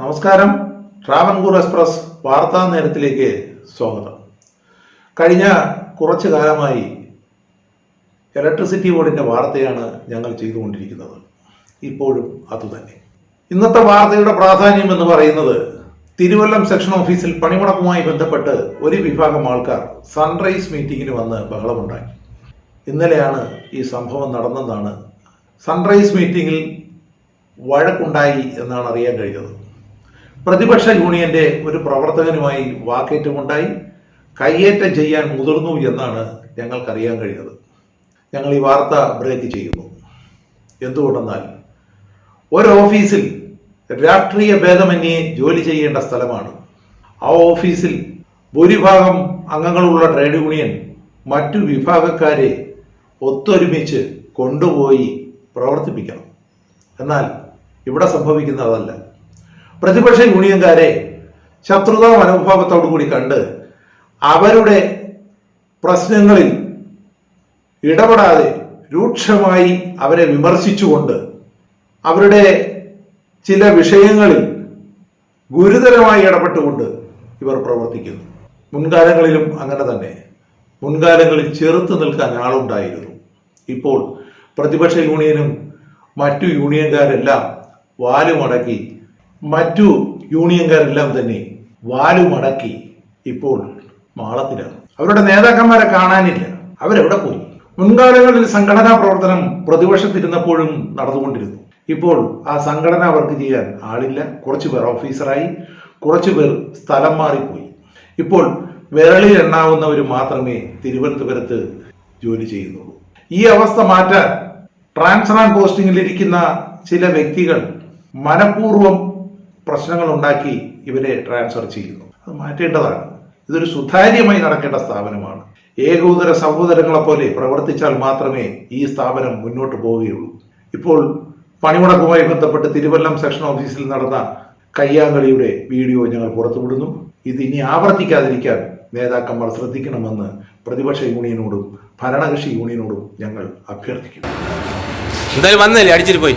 നമസ്കാരം. ട്രാവൻകൂർ എക്സ്പ്രസ് വാർത്താ നേരത്തിലേക്ക് സ്വാഗതം. കഴിഞ്ഞ കുറച്ചു കാലമായി ഇലക്ട്രിസിറ്റി ബോർഡിന്റെ വാർത്തയാണ് ഞങ്ങൾ ചെയ്തുകൊണ്ടിരിക്കുന്നത്. ഇപ്പോഴും അതുതന്നെ. ഇന്നത്തെ വാർത്തയുടെ പ്രാധാന്യം എന്ന് പറയുന്നത് തിരുവല്ലം സെക്ഷൻ ഓഫീസിൽ പണിമുടക്കുമായി ബന്ധപ്പെട്ട് ഒരു വിഭാഗം ആൾക്കാർ സൺറൈസ് മീറ്റിംഗിന് വന്ന് ബഹളമുണ്ടാക്കി. ഇന്നലെയാണ് ഈ സംഭവം നടന്നതാണ് സൺറൈസ് മീറ്റിംഗിൽ വഴക്കുണ്ടായി എന്നാണ് അറിയാൻ കഴിഞ്ഞത്. പ്രതിപക്ഷ യൂണിയന്റെ ഒരു പ്രവർത്തകനുമായി വാക്കേറ്റമുണ്ടായി. കയ്യേറ്റം ചെയ്യാൻ മുതിർന്നു എന്നാണ് ഞങ്ങൾക്കറിയാൻ കഴിഞ്ഞത്. ഞങ്ങൾ ഈ വാർത്ത ബ്രേക്ക് ചെയ്യുന്നു. എന്തുകൊണ്ടെന്നാൽ ഒരു ഓഫീസിൽ രാഷ്ട്രീയ ഭേദമന്യേ ജോലി ചെയ്യേണ്ട സ്ഥലമാണ്. ആ ഓഫീസിൽ ഭൂരിഭാഗം അംഗങ്ങളുള്ള ട്രേഡ് യൂണിയൻ മറ്റു വിഭാഗക്കാരെ ഒത്തൊരുമിച്ച് കൊണ്ടുപോയി പ്രവർത്തിപ്പിക്കണം. എന്നാൽ ഇവിടെ സംഭവിക്കുന്നതല്ല പ്രതിപക്ഷ യൂണിയൻകാരെ ശത്രുതാ മനോഭാവത്തോടു കൂടി കണ്ട് അവരുടെ പ്രശ്നങ്ങളിൽ ഇടപെടാതെ രൂക്ഷമായി അവരെ വിമർശിച്ചുകൊണ്ട് അവരുടെ ചില വിഷയങ്ങളിൽ ഗുരുതരമായി ഇടപെട്ടുകൊണ്ട് ഇവർ പ്രവർത്തിക്കുന്നു. മുൻകാലങ്ങളിലും അങ്ങനെ തന്നെ. മുൻകാലങ്ങളിൽ ചെറുത്ത് നിൽക്കാൻ ആളുണ്ടായിരുന്നു. ഇപ്പോൾ പ്രതിപക്ഷ യൂണിയനും മറ്റു യൂണിയൻകാരെല്ലാം വാലുമടക്കി മറ്റു യൂണിയൻകാരെല്ലാം തന്നെ വാലുമടക്കി ഇപ്പോൾ മാളത്തിലാണ്. അവരുടെ നേതാക്കന്മാരെ കാണാനില്ല. അവരെവിടെ പോയി? മുൻകാലങ്ങളിൽ സംഘടനാ പ്രവർത്തനം പ്രതിപക്ഷത്തിരുന്നപ്പോഴും നടന്നുകൊണ്ടിരുന്നു. ഇപ്പോൾ ആ സംഘടന അവർക്ക് ചെയ്യാൻ ആളില്ല. കുറച്ചു പേർ ഓഫീസറായി. കുറച്ചു പേർ സ്ഥലം മാറിപ്പോയി. ഇപ്പോൾ വിരളിൽ എണ്ണാവുന്നവർ മാത്രമേ തിരുവനന്തപുരത്ത് ജോലി ചെയ്യുന്നുള്ളൂ. ഈ അവസ്ഥ മാറ്റാൻ ട്രാൻസ്ഫർ ആൻഡ് പോസ്റ്റിംഗിൽ ഇരിക്കുന്ന ചില വ്യക്തികൾ മനഃപൂർവം പ്രശ്നങ്ങൾ ഉണ്ടാക്കി ഇവരെ ട്രാൻസ്ഫർ ചെയ്യുന്നു. അത് മാറ്റേണ്ടതാണ്. ഇതൊരു സുതാര്യമായി നടക്കേണ്ട സ്ഥാപനമാണ്. ഏകോദര സഹോദരങ്ങളെ പോലെ പ്രവർത്തിച്ചാൽ മാത്രമേ ഈ സ്ഥാപനം മുന്നോട്ട് പോവുകയുള്ളൂ. ഇപ്പോൾ പണിമുടക്കുമായി ബന്ധപ്പെട്ട് തിരുവല്ലം സെക്ഷൻ ഓഫീസിൽ നടന്ന കയ്യാങ്കളിയുടെ വീഡിയോ ഞങ്ങൾ പുറത്തുവിടുന്നു. ഇത് ഇനി ആവർത്തിക്കാതിരിക്കാൻ നേതാക്കന്മാർ ശ്രദ്ധിക്കണമെന്ന് പ്രതിപക്ഷ യൂണിയനോടും ഭരണകക്ഷി യൂണിയനോടും ഞങ്ങൾ അഭ്യർത്ഥിക്കുന്നു. എന്തായാലും വന്നല്ലേ അടിച്ചിട്ട് പോയി.